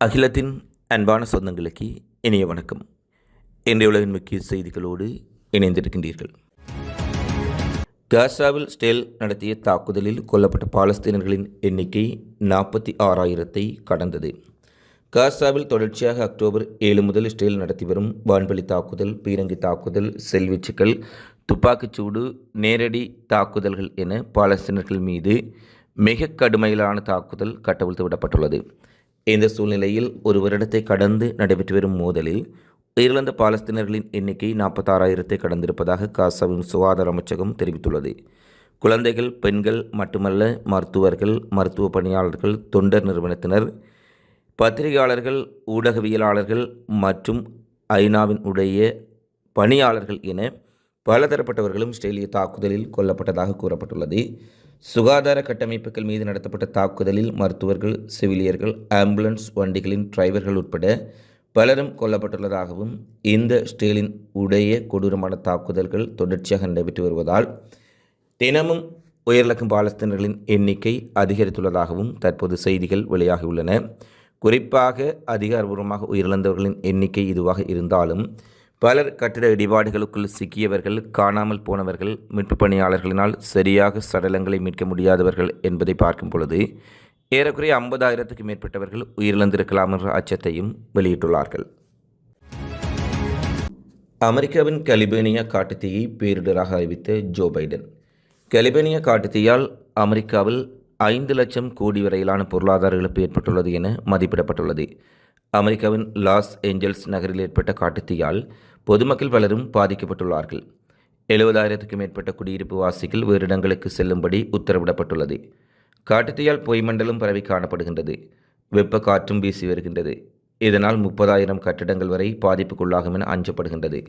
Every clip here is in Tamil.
அகிலத்தின் அன்பான சொந்தங்களுக்கு இனிய வணக்கம். இன்றைய உலகின் முக்கிய செய்திகளோடு இணைந்திருக்கின்றீர்கள். காசாவில் ஸ்டேல் நடத்திய தாக்குதலில் கொல்லப்பட்ட பாலஸ்தீனர்களின் எண்ணிக்கை நாற்பத்தி ஆறாயிரத்தை கடந்தது. காசாவில் தொடர்ச்சியாக அக்டோபர் ஏழு முதல் ஸ்டேல் நடத்தி வரும் வான்வெளி தாக்குதல் பீரங்கி தாக்குதல் செல்வீச்சுக்கள் துப்பாக்கிச்சூடு நேரடி தாக்குதல்கள் என பாலஸ்தீனர்கள் மீது மிக கடுமையிலான தாக்குதல் கட்டவிழ்த்து விடப்பட்டுள்ளது. இந்த சூழ்நிலையில் ஒரு வருடத்தை கடந்து நடைபெற்று வரும் மோதலில் உயிரிழந்த பாலஸ்தீனர்களின் எண்ணிக்கை நாற்பத்தாறாயிரத்தை கடந்திருப்பதாக காசாவின் சுகாதார அமைச்சகம் தெரிவித்துள்ளது. குழந்தைகள் பெண்கள் மட்டுமல்ல மருத்துவர்கள் மருத்துவ பணியாளர்கள் தொண்டர் நிறுவனத்தினர் பத்திரிகையாளர்கள் ஊடகவியலாளர்கள் மற்றும் ஐநாவின் உடைய பணியாளர்கள் என பலதரப்பட்டவர்களும் இஸ்ரேலிய தாக்குதலில் கொல்லப்பட்டதாக கூறப்பட்டுள்ளது. சுகாதார கட்டமைப்புகள் மீது நடத்தப்பட்ட தாக்குதலில் மருத்துவர்கள் செவிலியர்கள் ஆம்புலன்ஸ் வண்டிகளின் டிரைவர்கள் உட்பட பலரும் கொல்லப்பட்டுள்ளதாகவும் இந்த ஸ்டேலின் உடைய கொடூரமான தாக்குதல்கள் தொடர்ச்சியாக நடைபெற்று வருவதால் தினமும் உயிரிழக்கும் பாலஸ்தீனர்களின் எண்ணிக்கை அதிகரித்துள்ளதாகவும் தற்போது செய்திகள் வெளியாகியுள்ளன குறிப்பாக அதிகாரபூர்வமாக உயிரிழந்தவர்களின் எண்ணிக்கை இதுவாக இருந்தாலும் பலர் கட்டிட இடிபாடுகளுக்குள் சிக்கியவர்கள் காணாமல் போனவர்கள் மீட்பு பணியாளர்களினால் சரியாக சடலங்களை மீட்க முடியாதவர்கள் என்பதை பார்க்கும் பொழுது ஏறக்குறைய ஐம்பதாயிரத்துக்கு மேற்பட்டவர்கள் உயிரிழந்திருக்கலாம் என்ற அச்சத்தையும் வெளியிட்டுள்ளார்கள். அமெரிக்காவின் கலிபேனியா காட்டுத்தீயை பேரிடராக அறிவித்த ஜோ பைடன். கலிபேனியா காட்டுத்தீயால் அமெரிக்காவில் ஐந்து லட்சம் கோடி வரையிலான பொருளாதார இழப்பு ஏற்பட்டுள்ளது என மதிப்பிடப்பட்டுள்ளது. அமெரிக்காவின் லாஸ் ஏஞ்சல்ஸ் நகரில் ஏற்பட்ட காட்டுத்தீயால் பொதுமக்கள் பலரும் பாதிக்கப்பட்டுள்ளார்கள். எழுபதாயிரத்துக்கும் மேற்பட்ட குடியிருப்பு வாசிகள் வேறு இடங்களுக்கு செல்லும்படி உத்தரவிடப்பட்டுள்ளது. காட்டுத்தீயால் பொய்மண்டலம் பரவி காணப்படுகின்றது. வெப்ப காற்றும் வீசி வருகின்றது. இதனால் முப்பதாயிரம் கட்டிடங்கள் வரை பாதிப்புக்குள்ளாகும் என அஞ்சப்படுகின்றது.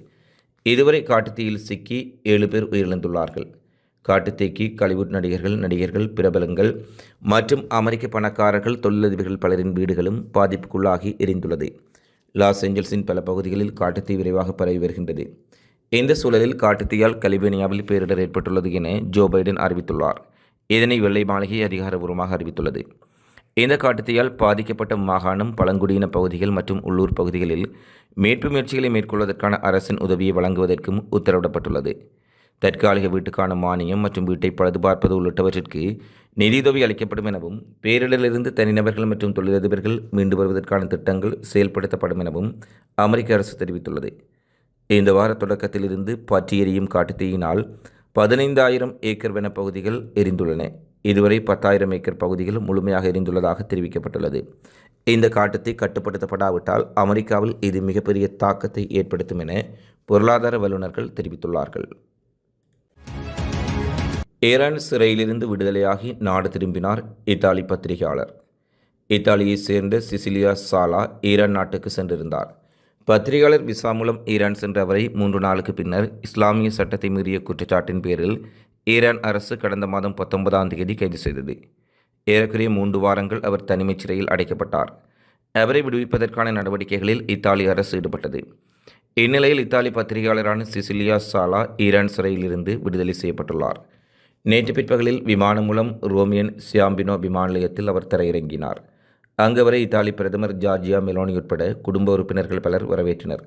இதுவரை காட்டுத்தீயில் சிக்கி ஏழு பேர் உயிரிழந்துள்ளார்கள். காட்டுத்தீக்கு காலிவுட் நடிகர்கள் நடிகர்கள் பிரபலங்கள் மற்றும் அமெரிக்க பணக்காரர்கள் தொழிலதிபர்கள் பலரின் வீடுகளும் பாதிப்புக்குள்ளாகி எரிந்துள்ளது. லாஸ் ஏஞ்சல்ஸின் பல பகுதிகளில் காட்டுத்தீ விரைவாக பரவி வருகின்றது. இந்த சூழலில் காட்டுத்தீயால் கலிபேனியாவில் பேரிடர் ஏற்பட்டுள்ளது என ஜோ பைடன் அறிவித்துள்ளார். இதனை வெள்ளை மாளிகை அதிகாரபூர்வமாக அறிவித்துள்ளது. இந்த காட்டுத்தீயால் பாதிக்கப்பட்ட மாகாணம் பழங்குடியின பகுதிகள் மற்றும் உள்ளூர் பகுதிகளில் மீட்பு முயற்சிகளை மேற்கொள்வதற்கான அரசின் உதவியை வழங்குவதற்கும் உத்தரவிடப்பட்டுள்ளது. தற்காலிக வீட்டுக்கான மானியம் மற்றும் வீட்டை பழுதுபார்ப்பது உள்ளிட்டவற்றிற்கு நிதியுதவி அளிக்கப்படும் எனவும் பேரிடரிலிருந்து தனிநபர்கள் மற்றும் தொழிலதிபர்கள் மீண்டு வருவதற்கான திட்டங்கள் செயல்படுத்தப்படும் எனவும் அமெரிக்க அரசு தெரிவித்துள்ளது. இந்த வார தொடக்கத்திலிருந்து பற்றி எரியும் காட்டுத்தீயினால் பதினைந்தாயிரம் ஏக்கர் வனப்பகுதிகள் எரிந்துள்ளன. இதுவரை பத்தாயிரம் ஏக்கர் பகுதிகள் முழுமையாக எரிந்துள்ளதாக தெரிவிக்கப்பட்டுள்ளது. இந்த காட்டத்தை கட்டுப்படுத்தப்படாவிட்டால் அமெரிக்காவில் இது மிகப்பெரிய தாக்கத்தை ஏற்படுத்தும் என பொருளாதார வல்லுநர்கள் தெரிவித்துள்ளார்கள். ஈரான் சிறையிலிருந்து விடுதலையாகி நாடு திரும்பினார் இத்தாலி பத்திரிகையாளர். இத்தாலியைச் சேர்ந்த சிசிலியா சாலா ஈரான் நாட்டுக்கு சென்றிருந்தார். பத்திரிகையாளர் விசா மூலம் ஈரான் சென்ற அவரை மூன்று நாளுக்கு பின்னர் இஸ்லாமிய சட்டத்தை மீறிய குற்றச்சாட்டின் பேரில் ஈரான் அரசு கடந்த மாதம் பத்தொன்பதாம் தேதி கைது செய்தது. ஏறக்குறைய மூன்று வாரங்கள் அவர் தனிமைச் சிறையில் அடைக்கப்பட்டார். அவரை விடுவிப்பதற்கான நடவடிக்கைகளில் இத்தாலி அரசு ஈடுபட்டது. இந்நிலையில் இத்தாலி பத்திரிகையாளரான சிசிலியா சாலா ஈரான் சிறையிலிருந்து விடுதலை செய்யப்பட்டுள்ளார். நேற்று பிற்பகலில் விமானம் மூலம் ரோமியன் சியாம்பினோ விமான நிலையத்தில் அவர் தரையிறங்கினார். அங்கு வரை இத்தாலி பிரதமர் ஜார்ஜியா மெலோனி உட்பட குடும்ப உறுப்பினர்கள் பலர் வரவேற்றனர்.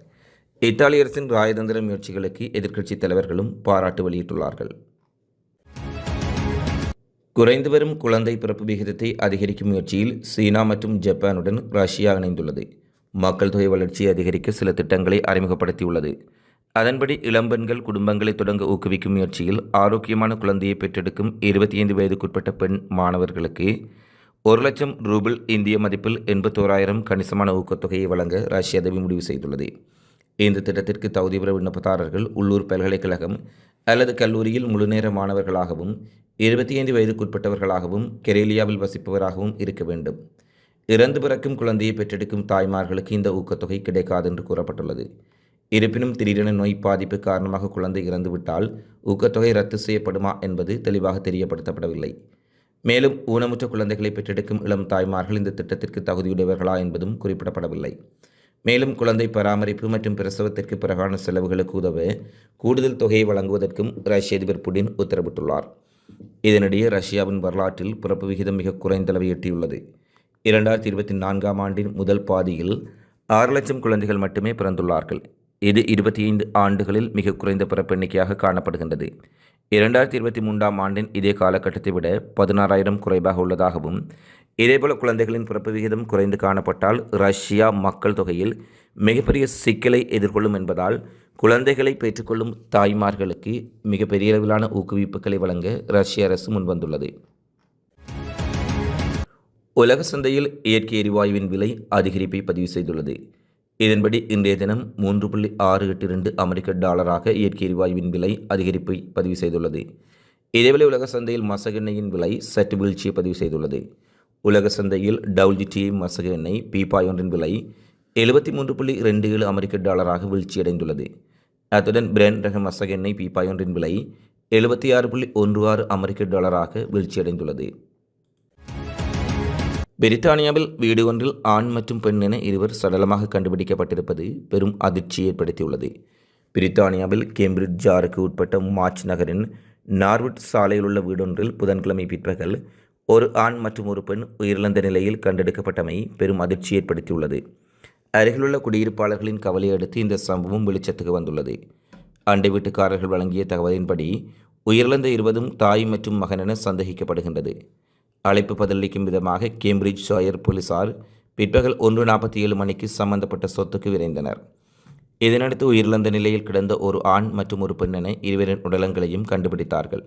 இத்தாலி அரசின் ராயதந்திர முயற்சிகளுக்கு எதிர்க்கட்சித் தலைவர்களும் பாராட்டு வெளியிட்டுள்ளார்கள். குறைந்து வரும் குழந்தை பிறப்பு விகிதத்தை அதிகரிக்கும் முயற்சியில் சீனா மற்றும் ஜப்பானுடன் ரஷ்யா இணைந்துள்ளது. மக்கள் தொகை வளர்ச்சியை அதிகரிக்க சில திட்டங்களை அறிமுகப்படுத்தியுள்ளது. அதன்படி இளம்பெண்கள் குடும்பங்களை தொடங்க ஊக்குவிக்கும் முயற்சியில் ஆரோக்கியமான குழந்தையை பெற்றெடுக்கும் இருபத்தி ஐந்து வயதுக்குட்பட்ட பெண் மாணவர்களுக்கு ஒரு லட்சம் ரூபிள் இந்திய மதிப்பில் எண்பத்தோராயிரம் கணிசமான ஊக்கத்தொகையை வழங்க ரஷ்ய உதவி முடிவு செய்துள்ளது. இந்த திட்டத்திற்கு தகுதி பெற விண்ணப்பதாரர்கள் உள்ளூர் பல்கலைக்கழகம் அல்லது கல்லூரியில் முழுநேர மாணவர்களாகவும் இருபத்தி ஐந்து வயதுக்குட்பட்டவர்களாகவும் கெரேலியாவில் வசிப்பவராகவும் இருக்க வேண்டும். இறந்து பிறக்கும் குழந்தையை பெற்றெடுக்கும் தாய்மார்களுக்கு இந்த ஊக்கத்தொகை கிடைக்காது என்று கூறப்பட்டுள்ளது. இருப்பினும் திடீரென நோய் பாதிப்பு காரணமாக குழந்தை இறந்துவிட்டால் ஊக்கத்தொகை ரத்து செய்யப்படுமா என்பது தெளிவாக தெரியப்படுத்தப்படவில்லை. மேலும் ஊனமுற்ற குழந்தைகளை பெற்றெடுக்கும் இளம் தாய்மார்கள் இந்த திட்டத்திற்கு தகுதியுடையவர்களா என்பதும் குறிப்பிடப்படவில்லை. மேலும் குழந்தை பராமரிப்பு மற்றும் பிரசவத்திற்கு பிறகான செலவுகளுக்கு உதவ கூடுதல் தொகையை வழங்குவதற்கும் ரஷ்ய அதிபர் புடின் உத்தரவிட்டுள்ளார். இதனிடையே ரஷ்யாவின் வரலாற்றில் பிறப்பு விகிதம் மிக குறைந்த அளவை எட்டியுள்ளது. இரண்டாயிரத்தி இருபத்தி நான்காம் ஆண்டின் முதல் பாதியில் ஆறு லட்சம் குழந்தைகள் மட்டுமே பிறந்துள்ளார்கள். இது இருபத்தி ஐந்து ஆண்டுகளில் மிக குறைந்த பிறப்பு எண்ணிக்கையாக காணப்படுகின்றது. இரண்டாயிரத்தி இருபத்தி மூன்றாம் ஆண்டின் இதே காலகட்டத்தை விட பதினாறாயிரம் குறைவாக உள்ளதாகவும் இதேபோல குழந்தைகளின் பிறப்பு விகிதம் குறைந்து காணப்பட்டால் ரஷ்யா மக்கள் தொகையில் மிகப்பெரிய சிக்கலை எதிர்கொள்ளும் என்பதால் குழந்தைகளை பெற்றுக்கொள்ளும் தாய்மார்களுக்கு மிகப்பெரிய அளவிலான ஊக்குவிப்புகளை வழங்க ரஷ்ய அரசு முன்வந்துள்ளது. உலக சந்தையில் இயற்கை எரிவாயுவின் விலை அதிகரிப்பை பதிவு செய்துள்ளது. இதன்படி இன்றைய தினம் மூன்று புள்ளி ஆறு எட்டு ரெண்டு அமெரிக்க டாலராக இயற்கை எரிவாயுவின் விலை அதிகரிப்பை பதிவு செய்துள்ளது. இதேவேளை உலக சந்தையில் மசகெண்ணெயின் விலை சற்று வீழ்ச்சியை பதிவு செய்துள்ளது. உலக சந்தையில் டவுல்ஜிடி மசகு எண்ணெய் பீப்பாய் ஒன்றின் விலை எழுபத்தி மூன்று புள்ளி ரெண்டு ஏழு அமெரிக்க டாலராக வீழ்ச்சியடைந்துள்ளது. அத்துடன் பிராண்ட் ரக மசகு எண்ணெய் பீப்பாய் ஒன்றின் விலை எழுபத்தி ஆறு புள்ளி ஒன்று ஆறு அமெரிக்க டாலராக வீழ்ச்சியடைந்துள்ளது. பிரித்தானியாவில் வீடு ஒன்றில் ஆண் மற்றும் பெண் என இருவர் சடலமாக கண்டுபிடிக்கப்பட்டிருப்பது பெரும் அதிர்ச்சி ஏற்படுத்தியுள்ளது. பிரித்தானியாவில் கேம்பிரிட்ஜ் ஆறுக்கு உட்பட்ட மார்ச் நகரின் நார்வுட் சாலையில் உள்ள வீடொன்றில் புதன்கிழமை பிற்பகல் ஒரு ஆண் மற்றும் ஒரு பெண் உயிரிழந்த நிலையில் கண்டெடுக்கப்பட்டமை பெரும் அதிர்ச்சி ஏற்படுத்தியுள்ளது. அருகிலுள்ள குடியிருப்பாளர்களின் கவலையை அடுத்து இந்த சம்பவம் வெளிச்சத்துக்கு வந்துள்ளது. அண்டை வீட்டுக்காரர்கள் வழங்கிய தகவலின்படி உயிரிழந்த இருவதும் தாய் மற்றும் மகன் என சந்தேகிக்கப்படுகின்றது. அழைப்பு பதிலளிக்கும் விதமாக கேம்பிரிட்ஜ் ஷாயர் போலீசார் பிற்பகல் ஒன்று நாற்பத்தி ஏழு மணிக்கு சம்பந்தப்பட்ட சொத்துக்கு விரைந்தனர். இதனடுத்து உயிரிழந்த நிலையில் கிடந்த ஒரு ஆண் மற்றும் ஒரு பெண்ணனை இருவரின் உடலங்களையும் கண்டுபிடித்தார்கள்.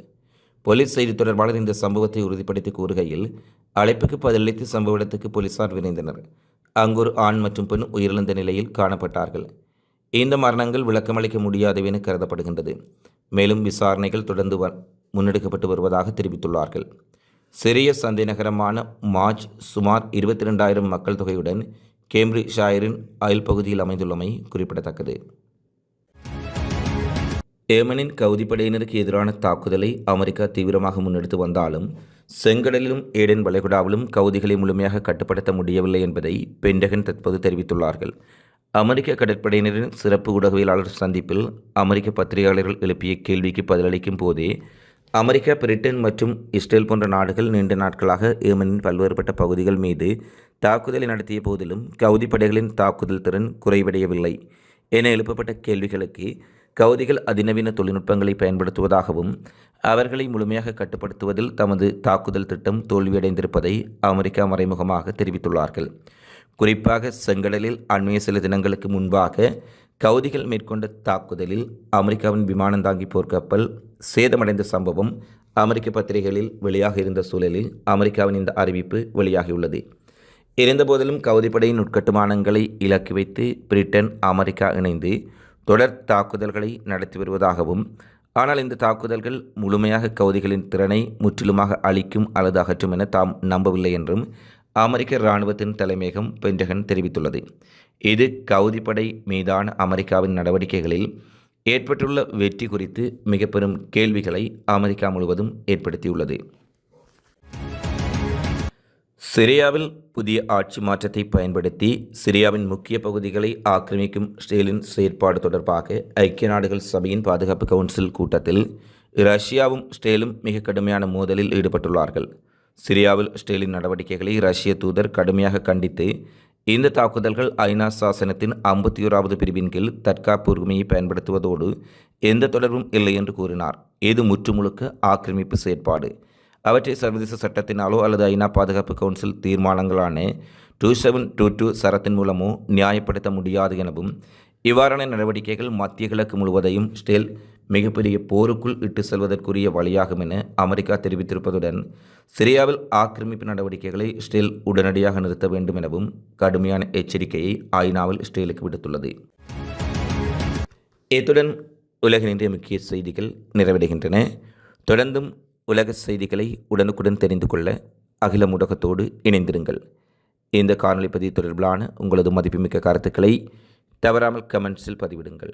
போலீஸ் செய்தி தொடர்பாளர் இந்த சம்பவத்தை உறுதிப்படுத்தி கூறுகையில் அழைப்புக்கு பதிலளித்து சம்பவ இடத்துக்கு போலீசார் விரைந்தனர். அங்கு ஒரு ஆண் மற்றும் பெண் உயிரிழந்த நிலையில் காணப்பட்டார்கள். இந்த மரணங்கள் விளக்கமளிக்க முடியாதவை என கருதப்படுகின்றது. மேலும் விசாரணைகள் தொடர்ந்து வ முன்னெடுக்கப்பட்டு வருவதாக தெரிவித்துள்ளார்கள். சிறிய சந்தை நகரமான மார்ச் சுமார் இருபத்தி ரெண்டாயிரம் மக்கள் தொகையுடன் கேம்பிரிட்ஜ் ஷாயரின் அயல் பகுதியில் அமைந்துள்ளமை குறிப்பிடத்தக்கது. ஏமனின் கவுதி படையினருக்கு எதிரான தாக்குதலை அமெரிக்கா தீவிரமாக முன்னெடுத்து வந்தாலும் செங்கடலிலும் ஏடன் வளைகுடாவிலும் கவுதிகளை முழுமையாக கட்டுப்படுத்த முடியவில்லை என்பதை பென்டகன் தற்போது தெரிவித்துள்ளார்கள். அமெரிக்க கடற்படையினரின் சிறப்பு ஊடகவியலாளர் சந்திப்பில் அமெரிக்க பத்திரிகையாளர்கள் எழுப்பிய கேள்விக்கு பதிலளிக்கும் போதே அமெரிக்கா பிரிட்டன் மற்றும் இஸ்ரேல் போன்ற நாடுகள் நீண்ட நாட்களாக ஏமனின் பல்வேறுபட்ட பகுதிகள் மீது தாக்குதலை நடத்திய போதிலும் கவுதி படைகளின் தாக்குதல் திறன் குறைவடையவில்லை. என எழுப்பப்பட்ட கேள்விகளுக்கு கவுதிகள் அதிநவீன தொழில்நுட்பங்களை பயன்படுத்துவதாகவும் அவர்களை முழுமையாக கட்டுப்படுத்துவதில் தமது தாக்குதல் திட்டம் தோல்வியடைந்திருப்பதை அமெரிக்கா மறைமுகமாக தெரிவித்துள்ளார்கள். குறிப்பாக செங்கடலில் அண்மைய சில தினங்களுக்கு முன்பாக கவுதிகள் மேற்கொண்ட தாக்குதலில் அமெரிக்காவின் விமானந்தாங்கி போர்க்கப்பல் சேதமடைந்த சம்பவம் அமெரிக்க பத்திரிகைகளில் வெளியாக இருந்த சூழலில் அமெரிக்காவின் இந்த அறிவிப்பு வெளியாகியுள்ளது. இருந்தபோதிலும் கவுதிப்படையின் உட்கட்டுமானங்களை இலக்கி வைத்து பிரிட்டன் அமெரிக்கா இணைந்து தொடர் தாக்குதல்களை நடத்தி வருவதாகவும் ஆனால் இந்த தாக்குதல்கள் முழுமையாக கவுதிகளின் திறனை முற்றிலுமாக அழிக்கும் அல்லது அகற்றும் என தாம் நம்பவில்லை என்றும் அமெரிக்க இராணுவத்தின் தலைமையகம் பென்டகன் தெரிவித்துள்ளது. இது கவுதிப்படை மீதான அமெரிக்காவின் நடவடிக்கைகளில் ஏற்பட்டுள்ள வெற்றி குறித்து மிக பெரும் கேள்விகளை அமெரிக்கா முழுவதும் ஏற்படுத்தியுள்ளது. சிரியாவில் புதிய ஆட்சி மாற்றத்தை பயன்படுத்தி சிரியாவின் முக்கிய பகுதிகளை ஆக்கிரமிக்கும் ஸ்டேலின் செயற்பாடு தொடர்பாக ஐக்கிய நாடுகள் சபையின் பாதுகாப்பு கவுன்சில் கூட்டத்தில் ரஷ்யாவும் ஸ்டேலும் மிக கடுமையான மோதலில் ஈடுபட்டுள்ளார்கள். சிரியாவில் ஸ்டேலின் நடவடிக்கைகளை ரஷ்ய தூதர் கடுமையாக கண்டித்து இந்த தாக்குதல்கள் ஐநா சாசனத்தின் ஐம்பத்தி ஓராவது பிரிவின் கீழ் தற்காப்பு உரிமையை பயன்படுத்துவதோடு எந்த தொடர்பும் இல்லை என்று கூறினார். இது முற்றுமுழுக்க ஆக்கிரமிப்பு செயற்பாடு. அவற்றை சர்வதேச சட்டத்தினாலோ அல்லது ஐநா பாதுகாப்பு கவுன்சில் தீர்மானங்களான டூ செவன் டூ டூ சரத்தின் மூலமோ நியாயப்படுத்த முடியாது எனவும் இவ்வாறான நடவடிக்கைகள் மத்திய கிழக்கு முழுவதையும் ஸ்டேல் மிகப்பெரிய போருக்குள் இட்டு செல்வதற்குரிய வழியாகும் என அமெரிக்கா தெரிவித்திருப்பதுடன் சிரியாவில் ஆக்கிரமிப்பு நடவடிக்கைகளை இஸ்ரேல் உடனடியாக நிறுத்த வேண்டும் எனவும் கடுமையான எச்சரிக்கையை ஐநாவில் இஸ்ரேலுக்கு விடுத்துள்ளது. இத்துடன் உலகின் இன்றைய முக்கிய செய்திகள் நிறைவடைகின்றன. தொடர்ந்தும் உலக செய்திகளை உடனுக்குடன் தெரிந்து கொள்ள அகில ஊடகத்தோடு இணைந்திருங்கள். இந்த காணொலி பதிவு தொடர்பிலான உங்களது மதிப்புமிக்க கருத்துக்களை தவறாமல் கமெண்ட்ஸில் பதிவிடுங்கள்.